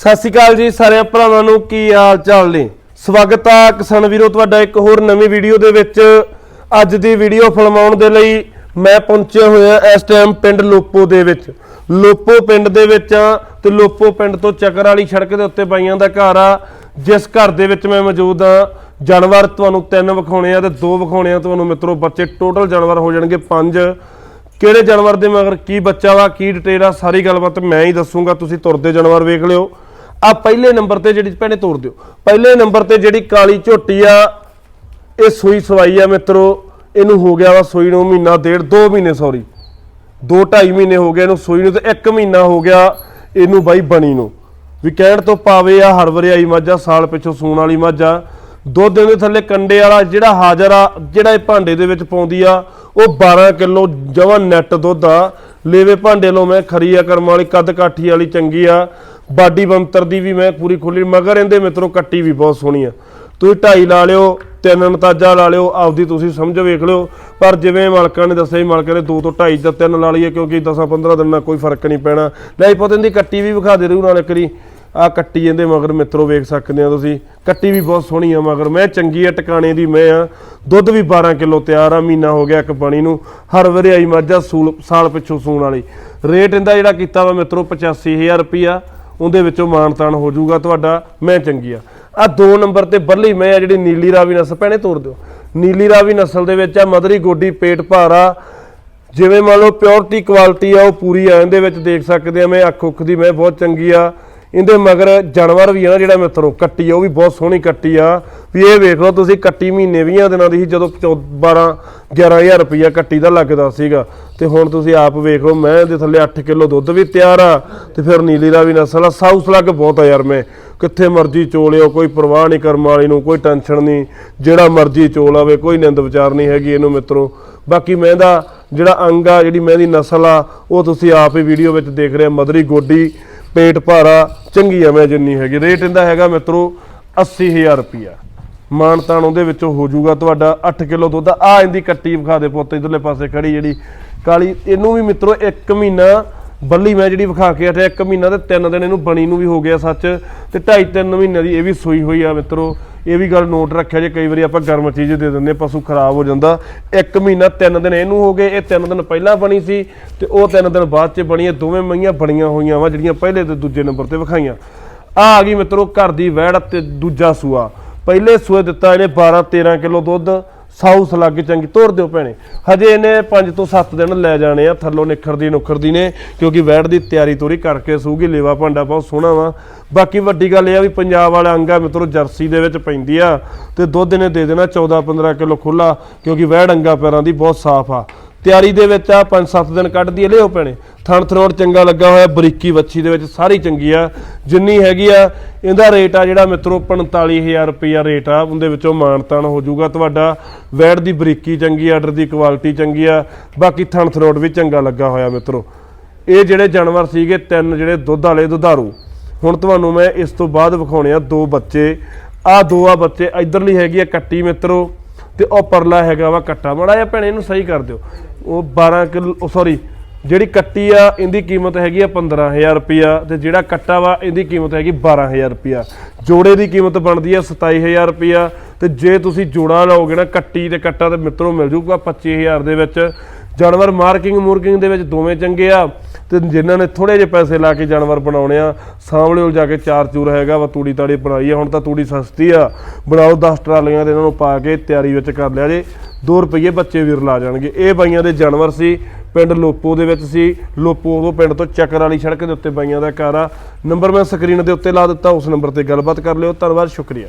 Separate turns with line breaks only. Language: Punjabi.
ਸਤਿ ਸ਼੍ਰੀ ਅਕਾਲ ਜੀ ਸਾਰਿਆਂ ਭਰਾਵਾਂ ਨੂੰ, ਕੀ ਹਾਲ ਚਾਲ ਨੇ? ਸਵਾਗਤ ਆ ਕਿਸਾਨ ਵੀਰੋ, ਤੁਹਾਡਾ ਇੱਕ ਹੋਰ ਨਵੀਂ ਵੀਡੀਓ ਦੇ ਵਿੱਚ। ਅੱਜ ਦੀ ਵੀਡੀਓ ਫਿਲਮਾਉਣ ਦੇ ਲਈ ਮੈਂ ਪਹੁੰਚਿਆ ਹੋਇਆ ਇਸ ਟਾਈਮ ਪਿੰਡ ਲੋਪੋ ਦੇ ਵਿੱਚ। ਲੋਪੋ ਪਿੰਡ ਦੇ ਵਿੱਚ ਆ ਤੇ ਲੋਪੋ ਪਿੰਡ ਤੋਂ ਚੱਕਰ ਵਾਲੀ ਸੜਕ ਦੇ ਉੱਤੇ ਬਾਈਆਂ ਦਾ ਘਰ ਆ। ਜਿਸ ਘਰ ਦੇ ਵਿੱਚ ਮੈਂ ਮੌਜੂਦ ਆ। ਜਾਨਵਰ ਤੁਹਾਨੂੰ ਤਿੰਨ ਵਿਖਾਉਣੇ ਆ ਤੇ ਦੋ ਵਿਖਾਉਣੇ ਆ ਤੁਹਾਨੂੰ ਮਿੱਤਰੋ ਬੱਚੇ। ਟੋਟਲ ਜਾਨਵਰ ਹੋ ਜਾਣਗੇ ਪੰਜ। ਕਿਹੜੇ ਜਾਨਵਰ ਦੇ ਮਗਰ ਕੀ ਬੱਚਾ ਵਾ, ਕੀ ਡਿਟੇਲ ਆ, ਸਾਰੀ ਗੱਲਬਾਤ ਮੈਂ ਹੀ ਦੱਸੂਗਾ। ਤੁਸੀਂ ਤੁਰਦੇ ਜਾਨਵਰ ਵੇਖ ਲਿਓ। ਆ ਪਹਿਲੇ ਨੰਬਰ ਤੇ ਜਿਹੜੀ ਭੈਣੇ ਤੋਰ ਦਿਓ। ਪਹਿਲੇ ਨੰਬਰ ਤੇ ਜਿਹੜੀ ਕਾਲੀ ਝੋਟੀ ਆ, ਇਹ ਸੂਈ ਸਵਾਈ ਆ ਮਿੱਤਰੋ। ਇਹਨੂੰ ਹੋ ਗਿਆ ਵਾ ਸੂਈ ਨੂੰ ਮਹੀਨਾ ਡੇਢ 2 ਮਹੀਨੇ ਸੌਰੀ 2 2.5 ਮਹੀਨੇ ਹੋ ਗਏ ਇਹਨੂੰ ਸੂਈ ਨੂੰ ਤੇ 1 ਮਹੀਨਾ ਹੋ ਗਿਆ ਇਹਨੂੰ ਬਾਈ ਬਣੀ ਨੂੰ। ਵੀ ਕਹਿਣ ਤੋਂ ਪਾਵੇ ਆ ਹਰਵਰੇ ਆਈ ਮੱਝ ਆ, ਸਾਲ ਪਿੱਛੋਂ ਸੂਣ ਵਾਲੀ ਮਾਝਾ ਦੁੱਧ ਦੇ ਥੱਲੇ ਕੰਡੇ ਵਾਲਾ ਜਿਹੜਾ ਹਾਜ਼ਰ ਆ, ਜਿਹੜਾ ਇਹ ਭਾਂਡੇ ਦੇ ਵਿੱਚ ਪਾਉਂਦੀ ਆ, ਉਹ 12 ਕਿਲੋ ਜਮਾਂ ਨੈਟ ਦੁੱਧ ਆ। ਲੇਵੇ ਭਾਂਡੇ ਲੋ ਮੈਂ ਖਰੀ ਆ ਕਰਮ ਵਾਲੀ, ਕੱਦ ਕਾਠੀ ਵਾਲੀ ਚੰਗੀ ਆ। ਬਾਡੀ ਬੰਤਰ ਦੀ ਵੀ ਮੈਂ ਪੂਰੀ ਖੁੱਲੀ, ਮਗਰ ਇਹਦੇ ਮਿੱਤਰੋ ਕੱਟੀ ਵੀ ਬਹੁਤ ਸੋਹਣੀ ਆ। ਤੁਸੀਂ ਢਾਈ ਲਾ ਲਿਓ, ਤਿੰਨ ਅੰਤਾਜਾ ਲਾ ਲਿਓ, ਆਪਦੀ ਤੁਸੀਂ ਸਮਝ ਵੇਖ ਲਿਓ। ਪਰ ਜਿਵੇਂ ਮਾਲਕਾਂ ਨੇ ਦੱਸਿਆ ਸੀ ਮਾਲਕਾਂ ਨੇ 2 ਤੋਂ 2.5 ਜਾਂ 3 ਲਾ ਲਈਏ, ਕਿਉਂਕਿ 10 15 ਦਿਨ ਨਾਲ ਕੋਈ ਫ਼ਰਕ ਨਹੀਂ ਪੈਣਾ। ਲੈ ਪਤਾ, ਇਹਦੀ ਕੱਟੀ ਵੀ ਵਿਖਾ ਦੇ ਰੂ ਨਾਲ ਕਰੀ ਆ ਕੱਟੀ ਇਹਦੇ ਮਗਰ ਮਿੱਤਰੋ ਵੇਖ ਸਕਦੇ ਆ ਤੁਸੀਂ। ਕੱਟੀ ਵੀ ਬਹੁਤ ਸੋਹਣੀ ਆ ਮਗਰ। ਮੈਂ ਚੰਗੀ ਆ, ਟਿਕਾਣੇ ਦੀ ਮੈਂ ਆ। ਦੁੱਧ ਵੀ 12 ਕਿਲੋ ਤਿਆਰ ਆ, ਮਹੀਨਾ ਹੋ ਗਿਆ ਇੱਕ ਪਾਣੀ ਨੂੰ। ਹਰ ਵਾਰੀ ਆਈ ਮੱਝਾ ਸੂਲ ਸਾਲ ਪਿੱਛੋਂ ਸੂਣ ਵਾਲੀ। ਰੇਟ ਇਹਦਾ ਜਿਹੜਾ ਕੀਤਾ ਵਾ ਮਿੱਤਰੋ 85000 ਰੁਪਿਆ ਉਹਦੇ ਵਿੱਚੋਂ ਮਾਨਤਾਨ ਹੋ ਜਾਊਗਾ ਤੁਹਾਡਾ, ਮੈਂ ਚੰਗੀ ਆ। ਆ ਦੋ ਨੰਬਰ ਤੇ ਬੱਲੀ ਮੈਂ ਆ ਜਿਹੜੀ ਨੀਲੀ ਰਾਵੀ ਨਸਲ, ਭੈਣੇ ਤੋੜ ਦਿਓ। ਨੀਲੀ ਰਾਵੀ ਨਸਲ ਦੇ ਵਿੱਚ ਆ ਮਦਰੀ ਗੋਡੀ ਪੇਟ ਭਾਰਾ, ਜਿਵੇਂ ਮੰਨ ਲਓ ਪਿਓਰਟੀ ਕੁਆਲਿਟੀ ਆ, ਉਹ ਪੂਰੀ ਆ ਇਹਦੇ ਵਿੱਚ ਦੇਖ ਸਕਦੇ ਆ ਮੈਂ, ਅੱਖ ਉੱਖ ਦੀ ਮੈਂ, ਬਹੁਤ ਚੰਗੀ ਆ। ਇਹਦੇ ਮਗਰ ਜਾਨਵਰ ਵੀ ਆ ਨਾ ਜਿਹੜਾ ਮਿੱਤਰੋ, ਕੱਟੀ ਆ, ਉਹ ਵੀ ਬਹੁਤ ਸੋਹਣੀ ਕੱਟੀ ਆ। ਵੀ ਇਹ ਵੇਖ ਲਓ ਤੁਸੀਂ, ਕੱਟੀ ਮਹੀਨੇ 20 ਦਿਨਾਂ ਦੀ ਸੀ, ਜਦੋਂ 12 11000 ਰੁਪਇਆ ਕੱਟੀ ਦਾ ਲੱਗਦਾ ਸੀਗਾ। ਤੇ ਹੁਣ ਤੁਸੀਂ ਆਪ ਵੇਖ ਲਓ, ਮੈਂ ਦੇ ਥੱਲੇ 8 ਕਿਲੋ ਦੁੱਧ ਵੀ ਤਿਆਰ ਆ, ਤੇ ਫਿਰ ਨੀਲੀ ਦਾ ਵੀ ਨਸਲ ਆ। ਸਾਊਸ ਲੱਗ ਬਹੁਤ ਆ ਯਾਰ ਮੈਂ। ਕਿੱਥੇ ਮਰਜ਼ੀ ਚੋਲਿਓ ਕੋਈ ਪਰਵਾਹ ਨਹੀਂ ਕਰਮ ਵਾਲੀ ਨੂੰ, ਕੋਈ ਟੈਨਸ਼ਨ ਨਹੀਂ। ਜਿਹੜਾ ਮਰਜ਼ੀ ਚੋਲ ਆਵੇ, ਕੋਈ ਨਿੰਦ ਵਿਚਾਰ ਨਹੀਂ ਹੈਗੀ ਇਹਨੂੰ ਮਿੱਤਰੋ। ਬਾਕੀ ਮੈਂ ਦਾ ਜਿਹੜਾ ਅੰਗ ਆ, ਜਿਹੜੀ ਮੈਂ ਦੀ ਨਸਲ ਆ, ਉਹ ਤੁਸੀਂ ਆਪ ਹੀ ਵੀਡੀਓ ਵਿੱਚ ਦੇਖ ਰਹੇ ਆ। ਮਦਰੀ ਗੋਡੀ ਪੇਟ ਭਾਰਾ, ਚੰਗੀ ਆ ਮੈਂ ਜਿੰਨੀ ਹੈਗੀ, ਰੇਟ ਇਹਦਾ ਹੈਗਾ ਮਿੱਤਰੋ 80000 ਰੁਪਿਆ ਮਾਨਤਾਨ ਉਹਦੇ ਵਿੱਚੋਂ ਹੋ ਜਾਊਗਾ ਤੁਹਾਡਾ 8 ਕਿਲੋ ਦੁੱਧ। ਆ ਇਹਦੀ ਕੱਟੀ ਵਿਖਾ ਦੇ ਪੁੱਤ, ਇਧਰਲੇ ਪਾਸੇ ਖੜੀ ਜਿਹੜੀ ਕਾਲੀ, ਇਹਨੂੰ ਵੀ ਮਿੱਤਰੋ 1 ਮਹੀਨਾ ਬੱਲੀ ਮੈਂ ਜਿਹੜੀ ਵਿਖਾ ਕੇ ਹਟਿਆ, ਇੱਕ ਮਹੀਨਾ ਤੇ ਤਿੰਨ ਦਿਨ ਇਹਨੂੰ ਬਣੀ ਨੂੰ ਵੀ ਹੋ ਗਿਆ ਸੱਚ, ਤੇ 2.5 3 ਮਹੀਨੇ ਦੀ ਇਹ ਵੀ ਸੂਈ ਹੋਈ ਆ ਮਿੱਤਰੋ। ਇਹ ਵੀ ਗੱਲ ਨੋਟ ਰੱਖਿਆ ਜੇ ਕਈ ਵਾਰੀ ਆਪਾਂ ਗਰਮ ਚੀਜ਼ ਦੇ ਦਿੰਦੇ ਪਸ਼ੂ ਖਰਾਬ ਹੋ ਜਾਂਦਾ। ਇੱਕ ਮਹੀਨਾ ਤਿੰਨ ਦਿਨ ਇਹਨੂੰ ਹੋ ਗਏ, ਇਹ ਤਿੰਨ ਦਿਨ ਪਹਿਲਾਂ ਬਣੀ ਸੀ, ਤੇ ਉਹ ਤਿੰਨ ਦਿਨ ਬਾਅਦ ਚ ਬਣੀ, ਇਹ ਦੋਵੇਂ ਮਈਆਂ ਬਣੀਆਂ ਹੋਈਆਂ ਵਾ, ਜਿਹੜੀਆਂ ਪਹਿਲੇ ਤੇ ਦੂਜੇ ਨੰਬਰ ਤੇ ਵਿਖਾਈਆਂ। ਆ ਆ ਗਈ ਮਿੱਤਰੋ ਘਰ ਦੀ ਵਹਿੜ ਤੇ ਦੂਜਾ ਸੂਆ। ਪਹਿਲੇ ਸੂਏ ਦਿੱਤਾ ਇਹਨੇ 12 13 ਕਿਲੋ ਦੁੱਧ ਸਾਊਸ ਲੱਗ ਚੰਗੀ, ਤੋਰ ਦਿਓ ਭੈਣੇ। ਹਜੇ ਇਹਨੇ 5 ਤੋਂ 7 ਦਿਨ ਲੈ ਜਾਣੇ ਆ, ਥੱਲੋਂ ਨਿਖਰਦੀ, ਨੁਖਰਦੀ ਨੇ, ਕਿਉਂਕਿ ਵੈੜ ਦੀ ਤਿਆਰੀ ਤੋਰੀ ਕਰਕੇ ਸੂਗੀ, ਲੇਵਾ ਭਾਂਡਾ ਬਹੁਤ ਸੋਹਣਾ ਵਾ। ਬਾਕੀ ਵੱਡੀ ਗੱਲ ਇਹ ਆ ਵੀ ਪੰਜਾਬ ਵਾਲਾ ਅੰਗਾ ਮਿੱਤਰੋ, ਜਰਸੀ ਦੇ ਵਿੱਚ ਪੈਂਦੀ ਆ। ਤੇ ਦੁੱਧ ਇਹਨੇ ਦੇ ਦੇਣਾ 14 15 ਕਿਲੋ ਖੁੱਲਾ ਕਿਉਂਕਿ ਵੈੜ ਅੰਗਾ ਪੈਰਾਂ ਦੀ ਬਹੁਤ ਸਾਫ਼ ਆ। ਤਿਆਰੀ ਦੇ ਵਿੱਚ ਆ 5-7 ਦਿਨ ਕੱਢਦੀ ਐ ਲਿਓ ਭੈਣੇ। ਥਣ ਥਰੋੜ ਚੰਗਾ ਲੱਗਾ ਹੋਇਆ, ਬਰੀਕੀ ਵੱਛੀ ਦੇ ਵਿੱਚ ਸਾਰੀ ਚੰਗੀ ਆ। ਜਿੰਨੀ ਹੈਗੀ ਆ, ਇਹਦਾ ਰੇਟ ਆ ਜਿਹੜਾ ਮਿੱਤਰੋ 45000 ਰੁਪਇਆ ਰੇਟ ਆ। ਉਹਦੇ ਵਿੱਚੋਂ ਮਾਨਤਾਨ ਹੋ ਜਾਊਗਾ ਤੁਹਾਡਾ। ਵੈੜ ਦੀ ਬਰੀਕੀ ਚੰਗੀ ਆ, ਆਰਡਰ ਦੀ ਕੁਆਲਿਟੀ ਚੰਗੀ ਆ। ਬਾਕੀ ਥਣ ਥਰੋੜ ਵੀ ਚੰਗਾ ਲੱਗਾ ਹੋਇਆ ਮਿੱਤਰੋ। ਇਹ ਜਿਹੜੇ ਜਾਨਵਰ ਸੀਗੇ, ਤਿੰਨ ਜਿਹੜੇ ਦੁੱਧ ਵਾਲੇ ਦੁਧਾਰੂ। ਹੁਣ ਤੁਹਾਨੂੰ ਮੈਂ ਇਸ ਤੋਂ ਬਾਅਦ ਵਿਖਾਉਣੇ ਆ ਦੋ ਬੱਚੇ। ਆ ਦੋ ਆ ਬੱਚੇ ਇਧਰਲੀ ਹੈਗੀ ਆ ਕੱਟੀ ਮਿੱਤਰੋ। ਤੇ ਉਹ ਪਰਲਾ ਹੈਗਾ ਵਾ ਕੱਟਾ। ਮੜਾ ਜਿਹਾ ਭੈਣੇ ਇਹਨੂੰ ਸਹੀ ਕਰ ਦਿਓ। ਉਹ 12 ਕਿਲੋ ਸੌਰੀ ਜਿਹੜੀ ਕੱਟੀ ਆ, ਇਹਦੀ ਕੀਮਤ ਹੈਗੀ ਆ 15000 ਰੁਪਿਆ ਤੇ ਜਿਹੜਾ ਕੱਟਾ ਵਾ, ਇਹਦੀ ਕੀਮਤ ਹੈਗੀ 12000 ਰੁਪਿਆ ਜੋੜੇ ਦੀ ਕੀਮਤ ਬਣਦੀ ਆ 27000 ਰੁਪਿਆ ਤੇ ਜੇ ਤੁਸੀਂ ਜੋੜਾ ਲਓਗੇ ਨਾ, ਕੱਟੀ ਤੇ ਕੱਟਾ ਤੇ ਮਿੱਤਰੋ ਮਿਲ ਜੂਗਾ 25000 ਦੇ ਵਿੱਚ। ਜਾਨਵਰ ਮਾਰਕਿੰਗ ਮੂਰਕਿੰਗ ਦੇ ਵਿੱਚ ਦੋਵੇਂ ਚੰਗੇ ਆ ਤੇ ਜਿਨ੍ਹਾਂ ਨੇ ਥੋੜੇ ਜਿਹੇ ਪੈਸੇ ਲਾ ਕੇ ਜਾਨਵਰ ਬਣਾਉਣੇ ਆ ਸਾਹਮਣੇ ਜਾ ਕੇ ਚਾਰ ਚੂਰ ਹੈਗਾ ਵਾ, ਤੂੜੀ ਤਾੜੀ ਬਣਾਈ ਆ, ਹੁਣ ਤਾਂ ਤੂੜੀ ਸਸਤੀ ਆ। ਬਣਾਓ 10 ਟਰਾਲੀਆਂ 'ਤੇ ਇਹਨਾਂ ਨੂੰ ਪਾ ਕੇ ਤਿਆਰੀ ਵਿੱਚ ਕਰ ਲਿਆ ਜੇ। 2 ਰੁਪਏ ਬੱਚੇ ਵੀਰ ਲਾ ਜਾਣਗੇ। ਇਹ ਬਾਈਆਂ ਦੇ ਜਾਨਵਰ ਸੀ, ਪਿੰਡ ਲੋਪੋ ਦੇ ਵਿੱਚ ਸੀ। ਲੋਪੋ ਉਹ ਪਿੰਡ ਤੋਂ ਚੱਕਰ ਵਾਲੀ ਸੜਕ ਦੇ ਉੱਤੇ ਬਾਈਆਂ ਦਾ ਘਰ ਆ। ਨੰਬਰ ਮੈਂ ਸਕਰੀਨ ਦੇ ਉੱਤੇ ਲਾ ਦਿੱਤਾ, ਉਸ ਨੰਬਰ ਤੇ ਗੱਲਬਾਤ ਕਰ ਲਿਓ। ਧੰਨਵਾਦ, ਸ਼ੁਕਰੀਆ।